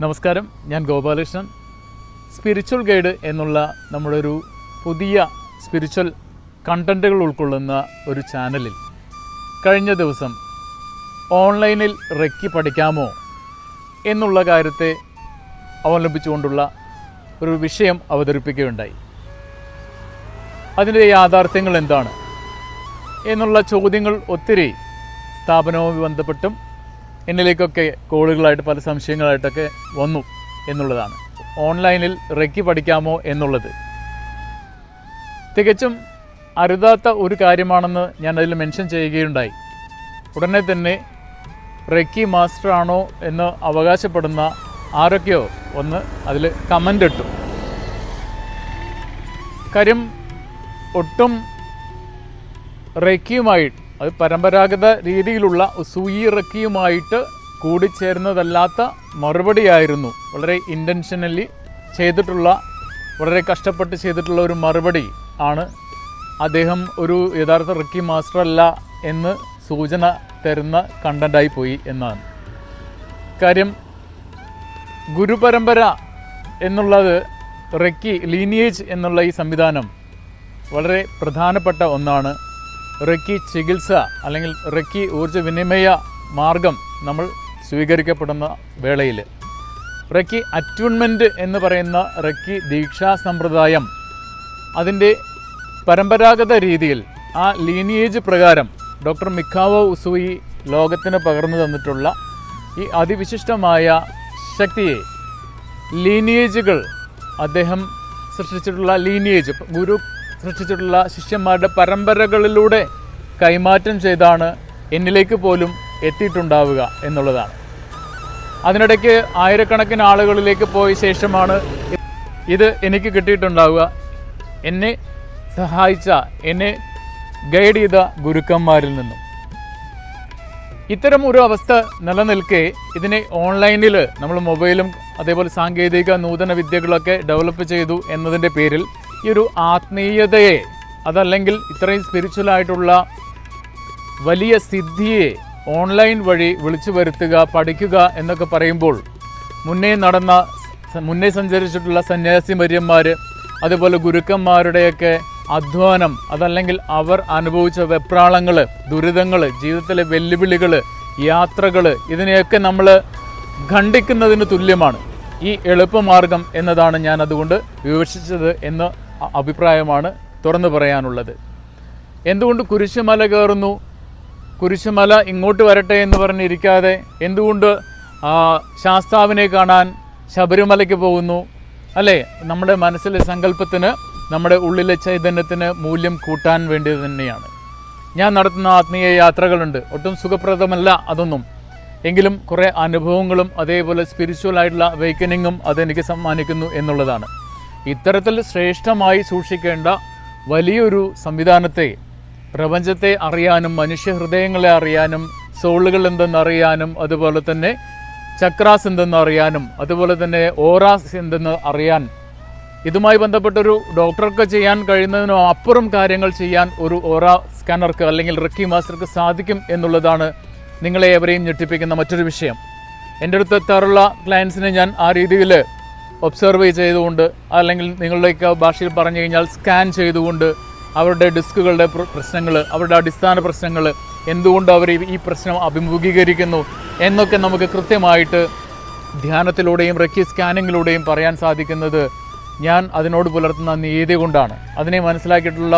നമസ്കാരം. ഞാൻ Gopalakrishnan. Spiritual guide എന്നുള്ള നമ്മുടെ ഒരു പുതിയ സ്പിരിച്വൽ കണ്ടന്റുകൾ ഉൾക്കൊള്ളുന്ന ഒരു ചാനലിൽ കഴിഞ്ഞ ദിവസം ഓൺലൈനിൽ റെക്കി പഠിക്കാമോ എന്നുള്ള കാര്യത്തെ അവലംബിച്ചുകൊണ്ടുള്ള ഒരു വിഷയം അവതരിപ്പിക്കുകയുണ്ടായി. അതിന്റെ യാഥാർത്ഥ്യങ്ങൾ എന്താണ്? എന്നുള്ള ചോദ്യങ്ങൾ ഒത്തിരി സ്ഥാപനവുമായി ബന്ധപ്പെട്ടും എന്നിലേക്കൊക്കെ കോളുകളായിട്ട് പല സംശയങ്ങളായിട്ടൊക്കെ വന്നു എന്നുള്ളതാണ്. ഓൺലൈനിൽ റെക്കി പഠിക്കാമോ എന്നുള്ളത്. തികച്ചും അരുതാത്ത ഒരു കാര്യമാണെന്ന് ഞാൻ അതിൽ മെൻഷൻ ചെയ്യുകയുണ്ടായി. ഉടനെ തന്നെ റെക്കി മാസ്റ്ററാണോ എന്ന് അവകാശപ്പെടുന്ന ആരൊക്കെയോ ഒന്ന് അതിൽ കമന്റ് ഇട്ടു. കാര്യം ഒട്ടും റെക്കിയുമായി അത് പരമ്പരാഗത രീതിയിലുള്ള സൂയി റെക്കിയുമായിട്ട് കൂടിച്ചേർന്നതല്ലാത്ത മറുപടിയായിരുന്നു. വളരെ ഇന്റൻഷനലി ചെയ്തിട്ടുള്ള വളരെ കഷ്ടപ്പെട്ട് ചെയ്തിട്ടുള്ള ഒരു മറുപടി ആണ് അദ്ദേഹം ഒരു യഥാർത്ഥ റക്കി മാസ്റ്റർ അല്ല എന്ന് സൂചന തരുന്ന കണ്ടന്റായി പോയി എന്നാണ്. കാര്യം ഗുരുപരമ്പര എന്നുള്ളത് റെക്കി ലീനിയേജ് എന്നുള്ള ഈ സംവിധാനം വളരെ പ്രധാനപ്പെട്ട ഒന്നാണ്. റെക്കി ചികിത്സ അല്ലെങ്കിൽ റെക്കി ഊർജ വിനിമയ മാർഗം നമ്മൾ സ്വീകരിക്കപ്പെടുന്ന വേളയിൽ റെക്കി അറ്റ്യൂൺമെന്റ് എന്ന് പറയുന്ന റെക്കി ദീക്ഷാ സമ്പ്രദായം അതിന്റെ പരമ്പരാഗത രീതിയിൽ ആ ലീനിയേജ് പ്രകാരം ഡോക്ടർ മിക്കാവോ ഉസൂയി ലോകത്തിന് പകർന്നു തന്നിട്ടുള്ള ഈ അതിവിശിഷ്ടമായ ശക്തിയെ ലീനിയേജുകൾ അദ്ദേഹം സൃഷ്ടിച്ചിട്ടുള്ള ലീനിയേജ് ഗുരു സൃഷ്ടിച്ചിട്ടുള്ള ശിഷ്യന്മാരുടെ പരമ്പരകളിലൂടെ കൈമാറ്റം ചെയ്താണ് എന്നിലേക്ക് പോലും എത്തിയിട്ടുണ്ടാവുക എന്നുള്ളതാണ്. അതിനിടയ്ക്ക് ആയിരക്കണക്കിന് ആളുകളിലേക്ക് പോയ ശേഷമാണ് ഇത് എനിക്ക് കിട്ടിയിട്ടുണ്ടാവുക. എന്നെ സഹായിച്ച എന്നെ ഗൈഡ് ചെയ്ത ഗുരുക്കന്മാരിൽ നിന്നും. ഇത്തരം ഒരു അവസ്ഥ നിലനിൽക്കെ ഇതിനെ ഓൺലൈനിൽ നമ്മൾ മൊബൈലും അതേപോലെ സാങ്കേതിക നൂതന വിദ്യകളൊക്കെ ഡെവലപ്പ് ചെയ്തു എന്നതിന്റെ പേരിൽ ഈ ഒരു ആത്മീയതയെ അതല്ലെങ്കിൽ ഇത്രയും സ്പിരിച്വൽ ആയിട്ടുള്ള വലിയ സിദ്ധിയെ ഓൺലൈൻ വഴി വിളിച്ചു വരുത്തുക പഠിക്കുക എന്നൊക്കെ പറയുമ്പോൾ മുന്നേ നടന്ന മുന്നേ സഞ്ചരിച്ചിട്ടുള്ള സന്യാസിമര്യന്മാർ അതുപോലെ ഗുരുക്കന്മാരുടെയൊക്കെ അധ്വാനം അതല്ലെങ്കിൽ അവർ അനുഭവിച്ച വെപ്രാളങ്ങൾ ദുരിതങ്ങൾ ജീവിതത്തിലെ വെല്ലുവിളികൾ യാത്രകൾ ഇതിനെയൊക്കെ നമ്മൾ ഖണ്ഡിക്കുന്നതിന് തുല്യമാണ്. ഈ എളുപ്പമാർഗം എന്നതാണ് ഞാൻ അതുകൊണ്ട് വിവക്ഷിച്ചത് എന്ന അഭിപ്രായമാണ് തുറന്നു പറയാനുള്ളത്. എന്തുകൊണ്ട് കുരിശുമല കയറുന്നു? കുരിശുമല ഇങ്ങോട്ട് വരട്ടെ എന്ന് പറഞ്ഞിരിക്കാതെ എന്തുകൊണ്ട് ശാസ്താവിനെ കാണാൻ ശബരിമലയ്ക്ക് പോകുന്നു? അല്ലേ? നമ്മുടെ മനസ്സിലെ സങ്കല്പത്തിന് നമ്മുടെ ഉള്ളിലെ ചൈതന്യത്തിന് മൂല്യം കൂട്ടാൻ വേണ്ടി തന്നെയാണ്. ഞാൻ നടത്തുന്ന ആത്മീയ യാത്രകളുണ്ട്. ഒട്ടും സുഖപ്രദമല്ല അതൊന്നും. എങ്കിലും കുറേ അനുഭവങ്ങളും അതേപോലെ സ്പിരിച്വൽ ആയിട്ടുള്ള വേക്കനിങ്ങും അതെനിക്ക് സമ്മാനിക്കുന്നു എന്നുള്ളതാണ്. ഇത്തരത്തിൽ ശ്രേഷ്ഠമായി സൂക്ഷിക്കേണ്ട വലിയൊരു സംവിധാനത്തെ പ്രപഞ്ചത്തെ അറിയാനും മനുഷ്യഹൃദയങ്ങളെ അറിയാനും സോളുകൾ എന്തെന്നറിയാനും അതുപോലെ തന്നെ ചക്രാസ് എന്തെന്ന് അറിയാനും അതുപോലെ തന്നെ ഓറാസ് എന്തെന്ന് അറിയാൻ ഇതുമായി ബന്ധപ്പെട്ടൊരു ഡോക്ടർക്ക് ചെയ്യാൻ കഴിയുന്നതിനോ അപ്പുറം കാര്യങ്ങൾ ചെയ്യാൻ ഒരു ഓറ സ്കാനർക്ക് അല്ലെങ്കിൽ റിക്കി മാസ്റ്റർക്ക് സാധിക്കും എന്നുള്ളതാണ് നിങ്ങളെ എവരെയും ഞെട്ടിപ്പിക്കുന്ന മറ്റൊരു വിഷയം. എന്റെ അടുത്ത് എത്താറുള്ള ക്ലയൻസിനെ ഞാൻ ആ രീതിയിൽ ഒബ്സർവ് ചെയ്തുകൊണ്ട് അല്ലെങ്കിൽ നിങ്ങളുടെയൊക്കെ ഭാഷയിൽ പറഞ്ഞു കഴിഞ്ഞാൽ സ്കാൻ ചെയ്തുകൊണ്ട് അവരുടെ ഡിസ്കുകളുടെ പ്രശ്നങ്ങൾ അവരുടെ അടിസ്ഥാന പ്രശ്നങ്ങൾ എന്തുകൊണ്ട് അവർ ഈ- പ്രശ്നം അഭിമുഖീകരിക്കുന്നു എന്നൊക്കെ നമുക്ക് കൃത്യമായിട്ട് ധ്യാനത്തിലൂടെയും റെക്കി സ്കാനിങ്ങിലൂടെയും പറയാൻ സാധിക്കുന്നത് ഞാൻ അതിനോട് പുലർത്തുന്ന നീതി കൊണ്ടാണ്. അതിനെ മനസ്സിലാക്കിയിട്ടുള്ള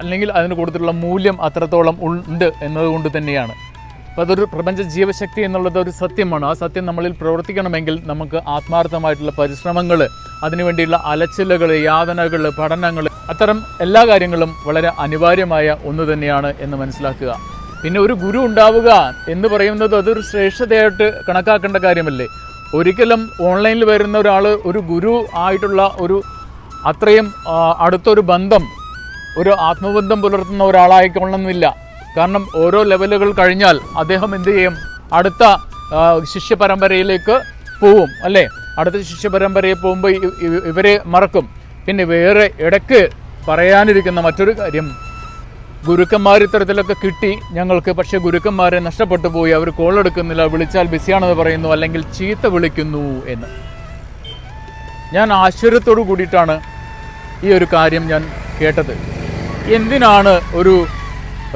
അല്ലെങ്കിൽ അതിന് കൊടുത്തിട്ടുള്ള മൂല്യം അത്രത്തോളം ഉണ്ട് എന്നതുകൊണ്ട് തന്നെയാണ്. അപ്പോൾ അതൊരു പ്രപഞ്ച ജീവശക്തി എന്നുള്ളത് ഒരു സത്യമാണ്. ആ സത്യം നമ്മളിൽ പ്രവർത്തിക്കണമെങ്കിൽ നമുക്ക് ആത്മാർത്ഥമായിട്ടുള്ള പരിശ്രമങ്ങൾ അതിനുവേണ്ടിയുള്ള അലച്ചിലുകൾ യാതനകൾ പഠനങ്ങൾ അത്തരം എല്ലാ കാര്യങ്ങളും വളരെ അനിവാര്യമായ ഒന്ന് തന്നെയാണ് എന്ന് മനസ്സിലാക്കുക. പിന്നെ ഒരു ഗുരു ഉണ്ടാവുക എന്ന് പറയുന്നത് അതൊരു ശ്രേഷ്ഠതയായിട്ട് കണക്കാക്കേണ്ട കാര്യമല്ലേ? ഒരിക്കലും ഓൺലൈനിൽ വരുന്ന ഒരാൾ ഒരു ഗുരു ആയിട്ടുള്ള ഒരു അത്രയും അടുത്തൊരു ബന്ധം ഒരു ആത്മബന്ധം പുലർത്തുന്ന ഒരാളായിക്കൊള്ളണമെന്നില്ല. കാരണം ഓരോ ലെവലുകൾ കഴിഞ്ഞാൽ അദ്ദേഹം എന്ത് ചെയ്യും? അടുത്ത ശിഷ്യ പരമ്പരയിലേക്ക് പോവും അല്ലേ? അടുത്ത ശിഷ്യ പരമ്പരയിൽ പോകുമ്പോൾ ഇവരെ മറക്കും. പിന്നെ വേറെ ഇടയ്ക്ക് പറയാനിരിക്കുന്ന മറ്റൊരു കാര്യം. ഗുരുക്കന്മാർ ഇത്തരത്തിലൊക്കെ കിട്ടി ഞങ്ങൾക്ക് പക്ഷേ ഗുരുക്കന്മാരെ നഷ്ടപ്പെട്ടു പോയി. അവർ കോൾ എടുക്കുന്നില്ല. വിളിച്ചാൽ ബിസിയാണെന്ന് പറയുന്നു. അല്ലെങ്കിൽ ചീത്ത വിളിക്കുന്നു എന്ന്. ഞാൻ ആശ്ചര്യത്തോടു കൂടിയിട്ടാണ് ഈ ഒരു കാര്യം ഞാൻ കേട്ടത്. എന്തിനാണ് ഒരു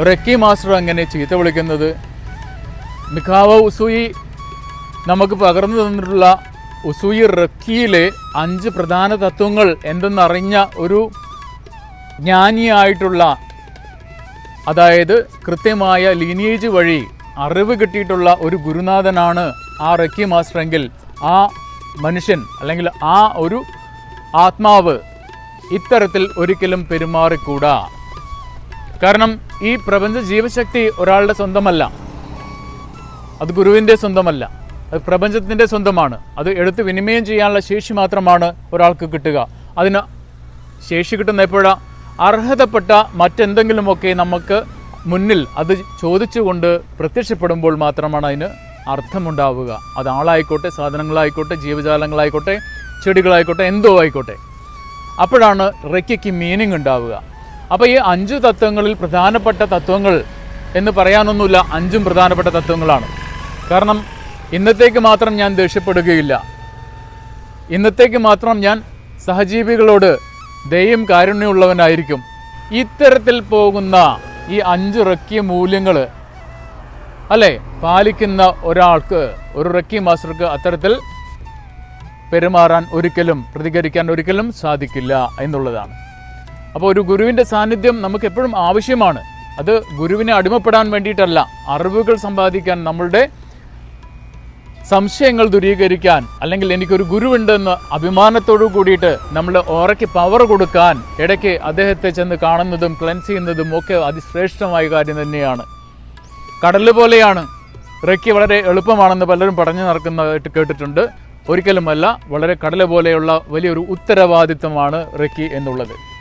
റെക്കി മാസ്റ്റർ അങ്ങനെ ചീത്ത വിളിക്കുന്നത്. മിഖാവ ഉസൂയി നമുക്ക് പകർന്നു തന്നിട്ടുള്ള ഉസൂയി റക്കിയിലെ അഞ്ച് പ്രധാന തത്വങ്ങൾ എന്തെന്നറിഞ്ഞ ഒരു ജ്ഞാനിയായിട്ടുള്ള അതായത് കൃത്യമായ ലീനിയേജ് വഴി അറിവ് കിട്ടിയിട്ടുള്ള ഒരു ഗുരുനാഥനാണ് ആ റക്കി മാസ്റ്റർ എങ്കിൽ ആ മനുഷ്യൻ അല്ലെങ്കിൽ ആ ഒരു ആത്മാവ് ഇത്തരത്തിൽ ഒരിക്കലും പെരുമാറിക്കൂടാ. കാരണം ഈ പ്രപഞ്ച ജീവശക്തി ഒരാളുടെ സ്വന്തമല്ല. അത് ഗുരുവിന്റെ സ്വന്തമല്ല. അത് പ്രപഞ്ചത്തിന്റെ സ്വന്തമാണ്. അത് എടുത്ത് വിനിമയം ചെയ്യാനുള്ള ശേഷി മാത്രമാണ് ഒരാൾക്ക് കിട്ടുക. അതിന് ശേഷി കിട്ടുന്ന എപ്പോഴാണ് അർഹതപ്പെട്ട മറ്റെന്തെങ്കിലുമൊക്കെ നമുക്ക് മുന്നിൽ അത് ചോദിച്ചുകൊണ്ട് പ്രത്യക്ഷപ്പെടുമ്പോൾ മാത്രമാണ് അതിന് അർത്ഥമുണ്ടാവുക. അത് ആളായിക്കോട്ടെ സാധനങ്ങളായിക്കോട്ടെ ജീവജാലങ്ങളായിക്കോട്ടെ ചെടികളായിക്കോട്ടെ എന്തോ ആയിക്കോട്ടെ. അപ്പോഴാണ് റെക്കിക്ക് മീനിങ് ഉണ്ടാവുക. അപ്പോൾ ഈ അഞ്ച് തത്വങ്ങളിൽ പ്രധാനപ്പെട്ട തത്വങ്ങൾ എന്ന് പറയാനൊന്നുമില്ല. അഞ്ചും പ്രധാനപ്പെട്ട തത്വങ്ങളാണ്. കാരണം ഇന്നത്തേക്ക് മാത്രം ഞാൻ ദേഷ്യപ്പെടുകയില്ല. ഇന്നത്തേക്ക് മാത്രം ഞാൻ സഹജീവികളോട് ദയും കാരുണ്യമുള്ളവനായിരിക്കും ഇത്തരത്തിൽ പോകുന്ന ഈ അഞ്ച് റക്കിയ മൂല്യങ്ങൾ അല്ലേ? പാലിക്കുന്ന ഒരാൾക്ക് ഒരു റക്കി മാസ്റ്റർക്ക് അത്തരത്തിൽ പെരുമാറാൻ ഒരിക്കലും പ്രതികരിക്കാൻ ഒരിക്കലും സാധിക്കില്ല എന്നുള്ളതാണ്. അപ്പോൾ ഒരു ഗുരുവിന്റെ സാന്നിധ്യം നമുക്ക് എപ്പോഴും ആവശ്യമാണ്. അത് ഗുരുവിനെ അടിമപ്പെടാൻ വേണ്ടിയിട്ടല്ല അറിവുകൾ സമ്പാദിക്കാൻ നമ്മളുടെ സംശയങ്ങൾ ദൂരീകരിക്കാൻ അല്ലെങ്കിൽ എനിക്കൊരു ഗുരുവുണ്ടെന്ന് അഭിമാനത്തോടു കൂടിയിട്ട് നമ്മൾ ഓറയ്ക്ക് പവർ കൊടുക്കാൻ ഇടയ്ക്ക് അദ്ദേഹത്തെ ചെന്ന് കാണുന്നതും ക്ലെൻസ് ചെയ്യുന്നതും ഒക്കെ അതിശ്രേഷ്ഠമായ കാര്യം തന്നെയാണ്. കടൽ പോലെയാണ്. റെക്കി വളരെ എളുപ്പമാണെന്ന് പലരും പറഞ്ഞു നടക്കുന്നതായിട്ട് കേട്ടിട്ടുണ്ട്. ഒരിക്കലുമല്ല വളരെ കടല പോലെയുള്ള വലിയൊരു ഉത്തരവാദിത്തമാണ് റെക്കി എന്നുള്ളത്.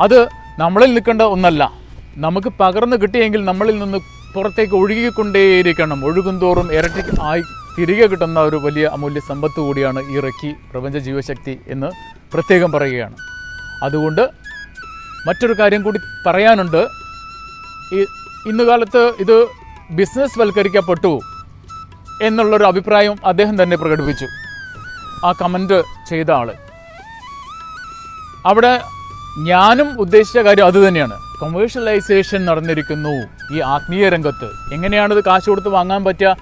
അത് നമ്മളിൽ നിൽക്കേണ്ട ഒന്നല്ല. നമുക്ക് പകർന്നു കിട്ടിയെങ്കിൽ നമ്മളിൽ നിന്ന് പുറത്തേക്ക് ഒഴുകിക്കൊണ്ടേയിരിക്കണം. ഒഴുകുന്തോറും ഇരട്ടി ആയി തിരികെ കിട്ടുന്ന ഒരു വലിയ അമൂല്യ സമ്പത്ത് കൂടിയാണ് ഈ റക്കി പ്രപഞ്ച ജീവശക്തി എന്ന് പ്രത്യേകം പറയുകയാണ്. അതുകൊണ്ട് മറ്റൊരു കാര്യം കൂടി പറയാനുണ്ട്. ഈ ഇന്ന് കാലത്ത് ഇത് ബിസിനസ് വൽക്കരിക്കപ്പെട്ടു എന്നുള്ളൊരു അഭിപ്രായം അദ്ദേഹം തന്നെ പ്രകടിപ്പിച്ചു. ആ കമന്റ് ചെയ്ത ആൾ അവിടെ ഞാനും ഉദ്ദേശിച്ച കാര്യം അതുതന്നെയാണ് കൊമേഴ്ഷ്യലൈസേഷൻ നടന്നിരിക്കുന്നു ഈ ആത്മീയ രംഗത്ത്. എങ്ങനെയാണിത് കാശ് കൊടുത്ത് വാങ്ങാൻ പറ്റുക?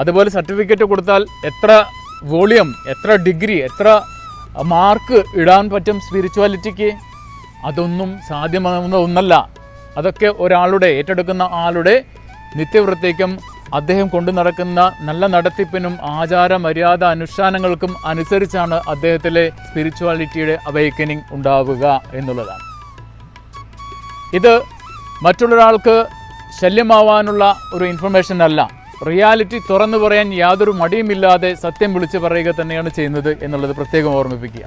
അതുപോലെ സർട്ടിഫിക്കറ്റ് കൊടുത്താൽ എത്ര വോളിയം എത്ര ഡിഗ്രി എത്ര മാർക്ക് ഇടാൻ പറ്റും സ്പിരിച്വാലിറ്റിക്ക് അതൊന്നും സാധ്യമാകുന്ന ഒന്നല്ല. അതൊക്കെ ഒരാളുടെ ഏറ്റെടുക്കുന്ന ആളുടെ നിത്യവൃത്തിക്കും അദ്ദേഹം കൊണ്ടു നടക്കുന്ന നല്ല നടത്തിപ്പിനും ആചാര മര്യാദ അനുഷ്ഠാനങ്ങൾക്കും അനുസരിച്ചാണ് അദ്ദേഹത്തിലെ സ്പിരിച്വാലിറ്റിയുടെ അവൈക്കനിങ് ഉണ്ടാവുക എന്നുള്ളതാണ്. ഇത് മറ്റുള്ളൊരാൾക്ക് ശല്യമാവാനുള്ള ഒരു ഇൻഫർമേഷൻ അല്ല. റിയാലിറ്റി തുറന്നു പറയാൻ യാതൊരു മടിയുമില്ലാതെ സത്യം വിളിച്ചു പറയുക തന്നെയാണ് ചെയ്യുന്നത് എന്നുള്ളത് പ്രത്യേകം ഓർമ്മിപ്പിക്കുക.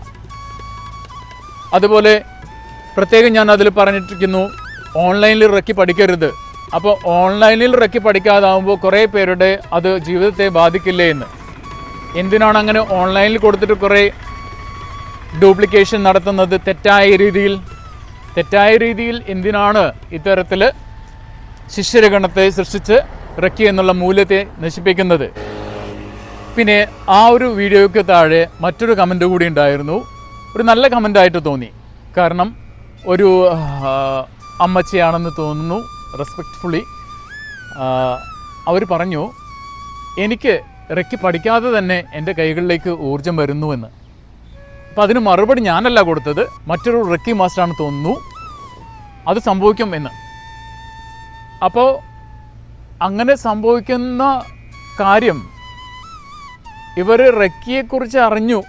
അതുപോലെ പ്രത്യേകം ഞാൻ അതിൽ പറഞ്ഞിട്ടിരിക്കുന്നു ഓൺലൈനിൽ ഇറക്കി പഠിക്കരുത്. അപ്പോൾ ഓൺലൈനിൽ റക്കി പഠിക്കാതാവുമ്പോൾ കുറേ പേരുടെ അത് ജീവിതത്തെ ബാധിക്കില്ലേ എന്ന്. എന്തിനാണ് അങ്ങനെ ഓൺലൈനിൽ കൊടുത്തിട്ട് കുറേ ഡ്യൂപ്ലിക്കേഷൻ നടത്തുന്നത്? തെറ്റായ രീതിയിൽ. തെറ്റായ രീതിയിൽ എന്തിനാണ് ഇത്തരത്തിൽ ശിഷ്യരഗണത്തെ സൃഷ്ടിച്ച് റക്കി എന്നുള്ള മൂല്യത്തെ നശിപ്പിക്കുന്നത്? പിന്നെ ആ ഒരു വീഡിയോയ്ക്ക് താഴെ മറ്റൊരു കമന്റ് കൂടി ഉണ്ടായിരുന്നു. ഒരു നല്ല കമന്റായിട്ട് തോന്നി. കാരണം ഒരു അമ്മച്ചിയാണെന്ന് തോന്നുന്നു. റെസ്പെക്റ്റ്ഫുള്ളി അവർ പറഞ്ഞു എനിക്ക് റെക്കി പഠിക്കാതെ തന്നെ എന്റെ കൈകളിലേക്ക് ഊർജം വരുന്നുവെന്ന് അപ്പോൾ അതിന് മറുപടി ഞാനല്ല കൊടുത്തത് മറ്റൊരു റെക്കി മാസ്റ്ററാണ് തോന്നുന്നു അത് സംഭവിക്കും എന്ന്. അപ്പോൾ അങ്ങനെ സംഭവിക്കുന്ന കാര്യം ഇവർ റെക്കിയെക്കുറിച്ച് അറിഞ്ഞു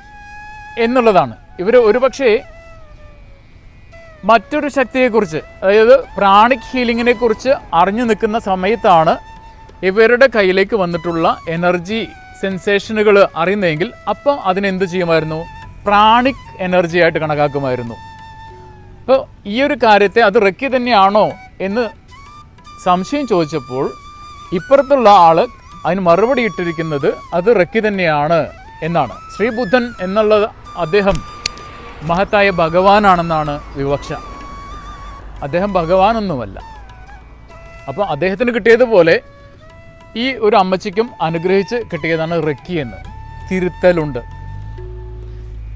എന്നുള്ളതാണ്. ഇവർ ഒരുപക്ഷേ മറ്റൊരു ശക്തിയെക്കുറിച്ച് അതായത് പ്രാണിക് ഹീലിങ്ങിനെ കുറിച്ച് അറിഞ്ഞു നിൽക്കുന്ന സമയത്താണ് ഇവരുടെ കയ്യിലേക്ക് വന്നിട്ടുള്ള എനർജി സെൻസേഷനുകൾ അറിയുന്നതെങ്കിൽ അപ്പോൾ അതിനെന്ത് ചെയ്യുമായിരുന്നു? പ്രാണിക് എനർജി ആയിട്ട് കണക്കാക്കുമായിരുന്നു. അപ്പോൾ ഈ ഒരു കാര്യത്തെ അത് റെക്കി തന്നെയാണോ എന്ന് സംശയം ചോദിച്ചപ്പോൾ ഇപ്പുറത്തുള്ള ആൾ അതിന് മറുപടി ഇട്ടിരിക്കുന്നത് അത് റെക്കി തന്നെയാണ് എന്നാണ്. ശ്രീബുദ്ധൻ എന്നുള്ള അദ്ദേഹം മഹത്തായ ഭഗവാനാണെന്നാണ് വിവക്ഷ. അദ്ദേഹം ഭഗവാനൊന്നുമല്ല. അപ്പോൾ അദ്ദേഹത്തിന് കിട്ടിയതുപോലെ ഈ ഒരു അമ്മച്ചിക്കും അനുഗ്രഹിച്ച് കിട്ടിയതാണ് റക്കി എന്ന്. തിരുത്തലുണ്ട്.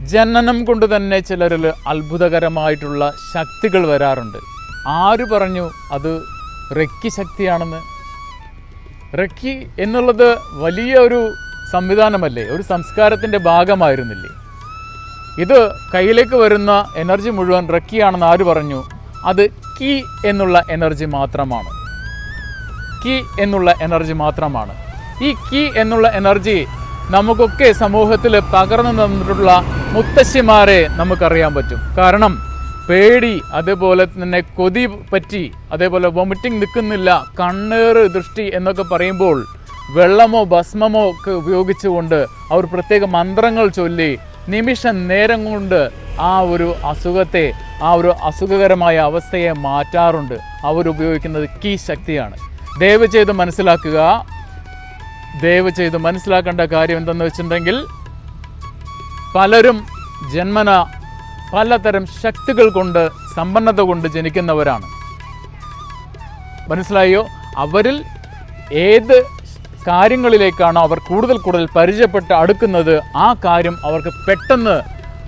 ജനനം കൊണ്ട് തന്നെ ചിലരിൽ അത്ഭുതകരമായിട്ടുള്ള ശക്തികൾ വരാറുണ്ട്. ആര് പറഞ്ഞു അത് റക്കി ശക്തിയാണെന്ന്? റക്കി എന്നുള്ളത് വലിയ ഒരു സംവിധാനമല്ലേ? ഒരു സംസ്കാരത്തിന്റെ ഭാഗമായിരുന്നില്ലേ? ഇത് കയ്യിലേക്ക് വരുന്ന എനർജി മുഴുവൻ റക്കിയാണെന്ന് ആര് പറഞ്ഞു? അത് കീ എന്നുള്ള എനർജി മാത്രമാണ്. കീ എന്നുള്ള എനർജി മാത്രമാണ്. ഈ കീ എന്നുള്ള എനർജി നമുക്കൊക്കെ സമൂഹത്തിൽ പകർന്നു തന്നിട്ടുള്ള മുത്തശ്ശിമാരെ നമുക്കറിയാൻ പറ്റും. കാരണം പേടി അതേപോലെ തന്നെ കൊതി പറ്റി അതേപോലെ വൊമിറ്റിംഗ് നിൽക്കുന്നില്ല കണ്ണേറ് ദൃഷ്ടി എന്നൊക്കെ പറയുമ്പോൾ വെള്ളമോ ഭസ്മമോ ഒക്കെ ഉപയോഗിച്ചുകൊണ്ട് അവർ പ്രത്യേക മന്ത്രങ്ങൾ ചൊല്ലി നിമിഷ നേരം കൊണ്ട് ആ ഒരു അസുഖത്തെ ആ ഒരു അസുഖകരമായ അവസ്ഥയെ മാറ്റാറുണ്ട്. അവരുപയോഗിക്കുന്നത് കീ ശക്തിയാണ്. ദയവ് ചെയ്ത് മനസ്സിലാക്കുക. ദയവ് ചെയ്ത് മനസ്സിലാക്കേണ്ട കാര്യം എന്തെന്ന് വെച്ചിട്ടുണ്ടെങ്കിൽ പലരും ജന്മന പലതരം ശക്തികൾ കൊണ്ട് സമ്പന്നത കൊണ്ട് ജനിക്കുന്നവരാണ്. മനസ്സിലായോ? അവരിൽ ഏത് കാര്യങ്ങളിലേക്കാണോ അവർ കൂടുതൽ കൂടുതൽ പരിചയപ്പെട്ട് അടുക്കുന്നത്. ആ കാര്യം അവർക്ക് പെട്ടെന്ന്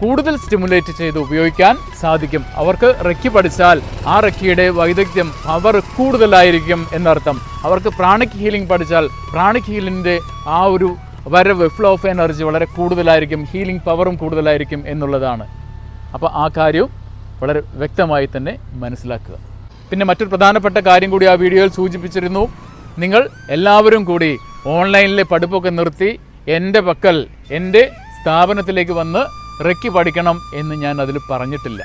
കൂടുതൽ സ്റ്റിമുലേറ്റ് ചെയ്ത് ഉപയോഗിക്കാൻ സാധിക്കും. അവർക്ക് റെക്കി പഠിച്ചാൽ ആ റെക്കിയുടെ വൈദഗ്ധ്യം അവർ കൂടുതലായിരിക്കും എന്നർത്ഥം. അവർക്ക് പ്രാണിക് ഹീലിംഗ് പഠിച്ചാൽ പ്രാണിക് ഹീലിന്റെ ആ ഒരു വരവ് ഫ്ലോ ഓഫ് എനർജി വളരെ കൂടുതലായിരിക്കും ഹീലിംഗ് പവറും കൂടുതലായിരിക്കും എന്നുള്ളതാണ്. അപ്പോൾ ആ കാര്യവും വളരെ വ്യക്തമായി തന്നെ മനസ്സിലാക്കുക. പിന്നെ മറ്റൊരു പ്രധാനപ്പെട്ട കാര്യം കൂടി ആ വീഡിയോയിൽ സൂചിപ്പിച്ചിരുന്നു. നിങ്ങൾ എല്ലാവരും കൂടി ഓൺലൈനിലെ പഠിപ്പൊക്കെ നിർത്തി എന്റെ പക്കൽ എന്റെ സ്ഥാപനത്തിലേക്ക് വന്ന് റെക്കി പഠിക്കണം എന്ന് ഞാൻ അതിൽ പറഞ്ഞിട്ടില്ല.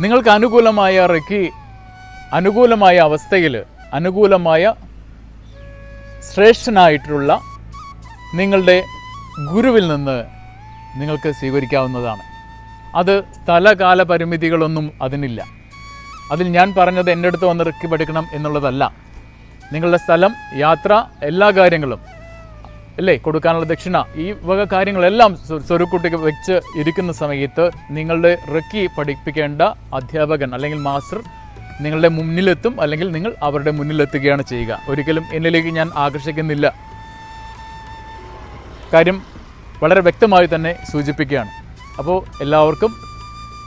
നിങ്ങൾക്ക് അനുകൂലമായ റെക്കി അനുകൂലമായ അവസ്ഥയിൽ അനുകൂലമായ ശ്രേഷ്ഠനായിട്ടുള്ള നിങ്ങളുടെ ഗുരുവിൽ നിന്ന് നിങ്ങൾക്ക് സ്വീകരിക്കാവുന്നതാണ്. അത് സ്ഥലകാല പരിമിതികളൊന്നും അതിനില്ല. അതിൽ ഞാൻ പറഞ്ഞത് എന്റെ അടുത്ത് വന്ന് റെക്കി പഠിക്കണം എന്നുള്ളതല്ല. നിങ്ങളുടെ സ്ഥലം യാത്ര എല്ലാ കാര്യങ്ങളും അല്ലേ? കൊടുക്കാനുള്ള ദക്ഷിണ ഈ വക കാര്യങ്ങളെല്ലാം സ്വ- സ്വരുക്കുട്ടിക്ക് വെച്ച് ഇരിക്കുന്ന സമയത്ത് നിങ്ങളുടെ റക്കി പഠിപ്പിക്കേണ്ട അധ്യാപകൻ അല്ലെങ്കിൽ മാസ്റ്റർ നിങ്ങളുടെ മുന്നിലെത്തും അല്ലെങ്കിൽ നിങ്ങൾ അവരുടെ മുന്നിലെത്തുകയാണ് ചെയ്യുക. ഒരിക്കലും എന്നിലേക്ക് ഞാൻ ആകർഷിക്കുന്നില്ല. കാര്യം വളരെ വ്യക്തമായി തന്നെ സൂചിപ്പിക്കുകയാണ്. അപ്പോൾ എല്ലാവർക്കും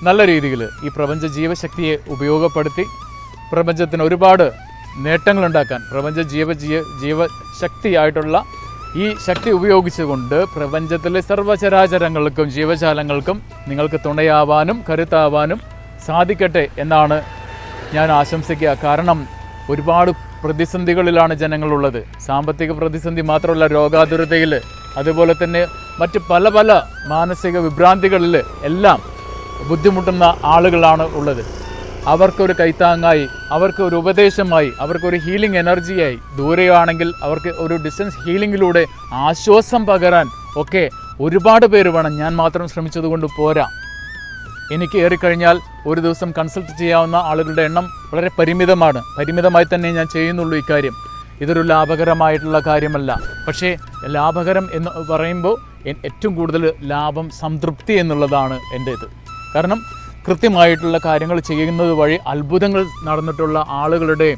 നല്ല രീതിയിൽ ഈ പ്രപഞ്ച ജീവശക്തിയെ ഉപയോഗപ്പെടുത്തി പ്രപഞ്ചത്തിന് ഒരുപാട് നേട്ടങ്ങളുണ്ടാക്കാൻ പ്രപഞ്ച ജീവ ജീവ ജീവശക്തിയായിട്ടുള്ള ഈ ശക്തി ഉപയോഗിച്ചുകൊണ്ട് പ്രപഞ്ചത്തിലെ സർവചരാചരങ്ങൾക്കും ജീവജാലങ്ങൾക്കും നിങ്ങൾക്ക് തുണയാവാനും കരുത്താവാനും സാധിക്കട്ടെ എന്നാണ് ഞാൻ ആശംസിക്കുക. കാരണം ഒരുപാട് പ്രതിസന്ധികളിലാണ് ജനങ്ങളുള്ളത്. സാമ്പത്തിക പ്രതിസന്ധി മാത്രമല്ല രോഗാതുരതയിൽ അതുപോലെ തന്നെ മറ്റ് പല പല മാനസിക വിഭ്രാന്തികളിൽ എല്ലാം ബുദ്ധിമുട്ടുന്ന ആളുകളാണ് ഉള്ളത്. അവർക്കൊരു കൈത്താങ്ങായി അവർക്ക് ഒരു ഉപദേശമായി അവർക്കൊരു ഹീലിംഗ് എനർജിയായി ദൂരെയാണെങ്കിൽ അവർക്ക് ഒരു ഡിസ്റ്റൻസ് ഹീലിംഗിലൂടെ ആശ്വാസം പകരാൻ ഒക്കെ ഒരുപാട് പേര് വേണം. ഞാൻ മാത്രം ശ്രമിച്ചതുകൊണ്ട് പോരാ. എനിക്ക് ഏറിക്കഴിഞ്ഞാൽ ഒരു ദിവസം കൺസൾട്ട് ചെയ്യാവുന്ന ആളുകളുടെ എണ്ണം വളരെ പരിമിതമാണ്. പരിമിതമായി തന്നെ ഞാൻ ചെയ്യുന്നുള്ളൂ ഇക്കാര്യം ഇതൊരു ലാഭകരമായിട്ടുള്ള കാര്യമല്ല. പക്ഷേ ലാഭകരം എന്ന് പറയുമ്പോൾ ഏറ്റവും കൂടുതൽ ലാഭം സംതൃപ്തി എന്നുള്ളതാണ് എന്റെ ഇത്. കാരണം കൃത്യമായിട്ടുള്ള കാര്യങ്ങൾ ചെയ്യുന്നത് വഴി അത്ഭുതങ്ങൾ നടന്നിട്ടുള്ള ആളുകളുടെ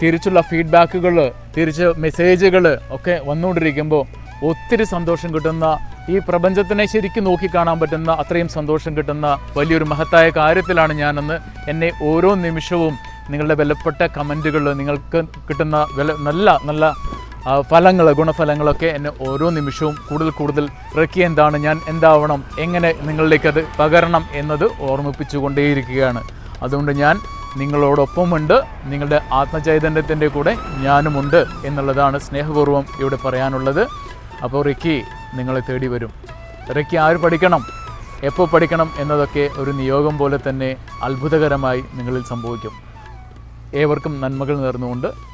തിരിച്ചുള്ള ഫീഡ്ബാക്കുകൾ തിരിച്ച് മെസ്സേജുകൾ ഒക്കെ വന്നുകൊണ്ടിരിക്കുമ്പോൾ ഒത്തിരി സന്തോഷം കിട്ടുന്ന ഈ പ്രപഞ്ചത്തിനെ ശരിക്കും നോക്കിക്കാണാൻ പറ്റുന്ന അത്രയും സന്തോഷം കിട്ടുന്ന വലിയൊരു മഹത്തായ കാര്യത്തിലാണ് ഞാനെന്ന് എന്നെ ഓരോ നിമിഷവും നിങ്ങളുടെ വിലപ്പെട്ട കമന്റുകൾ നിങ്ങൾക്ക് കിട്ടുന്ന വില നല്ല നല്ല ഫലങ്ങൾ ഗുണഫലങ്ങളൊക്കെ എന്നെ ഓരോ നിമിഷവും കൂടുതൽ കൂടുതൽ റെക്കി എന്താണ് ഞാൻ എന്താവണം എങ്ങനെ നിങ്ങളിലേക്കത് പകരണം എന്നത് ഓർമ്മിപ്പിച്ചുകൊണ്ടേയിരിക്കുകയാണ്. അതുകൊണ്ട് ഞാൻ നിങ്ങളോടൊപ്പമുണ്ട് നിങ്ങളുടെ ആത്മചൈതന്യത്തിന്റെ കൂടെ ഞാനുമുണ്ട് എന്നുള്ളതാണ് സ്നേഹപൂർവം ഇവിടെ പറയാനുള്ളത്. അപ്പോൾ റിക്കി നിങ്ങളെ തേടി വരും. റിക്കി ആര് പഠിക്കണം എപ്പോൾ പഠിക്കണം എന്നതൊക്കെ ഒരു നിയോഗം പോലെ തന്നെ അത്ഭുതകരമായി നിങ്ങളിൽ സംഭവിക്കും. ഏവർക്കും നന്മകൾ നേർന്നുകൊണ്ട്